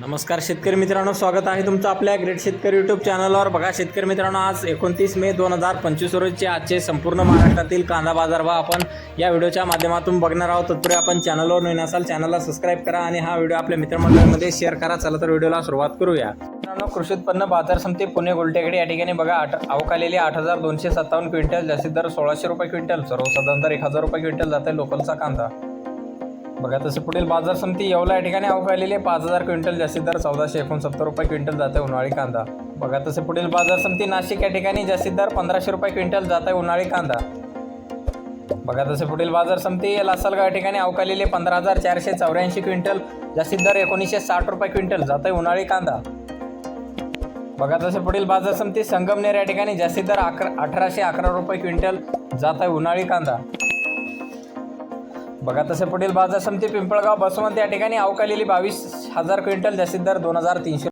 नमस्कार शेतकरी मित्रांनो स्वागत आहे तुमचं आपल्या ग्रेट शेतकरी यूट्यूब चॅनलवर बघा शेतकरी मित्रांनो आज एकोणतीस मे दोन हजार पंचवीस रोजचे आजचे संपूर्ण महाराष्ट्रातील कांदा बाजारभाव आपण या व्हिडिओच्या माध्यमातून बघणार आहोत. तत्पूर्वी आपण चॅनलवर नवीन असाल चॅनलला सबस्क्राईब करा आणि हा व्हिडिओ आपल्या मित्रमंडळामध्ये शेअर करा. चला तर व्हिडिओला सुरुवात करूया. मित्रांनो कृषी उत्पन्न बाजार समिती पुणे गोलटेकडे या ठिकाणी बघा आठ अवकालेले आठ हजार दोनशे सत्तावन्न क्विंटल जास्तीत दर सोळाशे रुपये क्विंटल सर्वसाधारण दर एक हजार रुपये क्विंटल जाते लोकलचा कांदा. बघा तसे पुढील बाजार समिती येवला या ठिकाणी अवकालेले पाच हजार क्विंटल जास्तीत दर चौदाशे एकोणसत्तर रुपये क्विंटल जाते उन्हाळी कांदा. बघा तसे पुढील बाजार समिती नाशिक या ठिकाणी जास्तीत दर पंधराशे रुपये क्विंटल जात आहे उन्हाळी कांदा. बघा तसे पुढील बाजार समिती लासलगाव या ठिकाणी अवकालेले पंधरा हजार चारशे चौऱ्याऐंशी क्विंटल जास्तीत दर एकोणीसशे साठ रुपये क्विंटल जात आहे उन्हाळी कांदा. बघा तसे पुढील बाजार समिती संगमनेर या ठिकाणी जास्तीत दर अकरा अठराशे अकरा रुपये क्विंटल जात आहे उन्हाळी कांदा. बघा तसे पुढील बाजार समिती पिंपळगाव बसवंत या ठिकाणी अवकालेली बावीस हजार क्विंटल जास्तीत दर दोन हजार तीनशे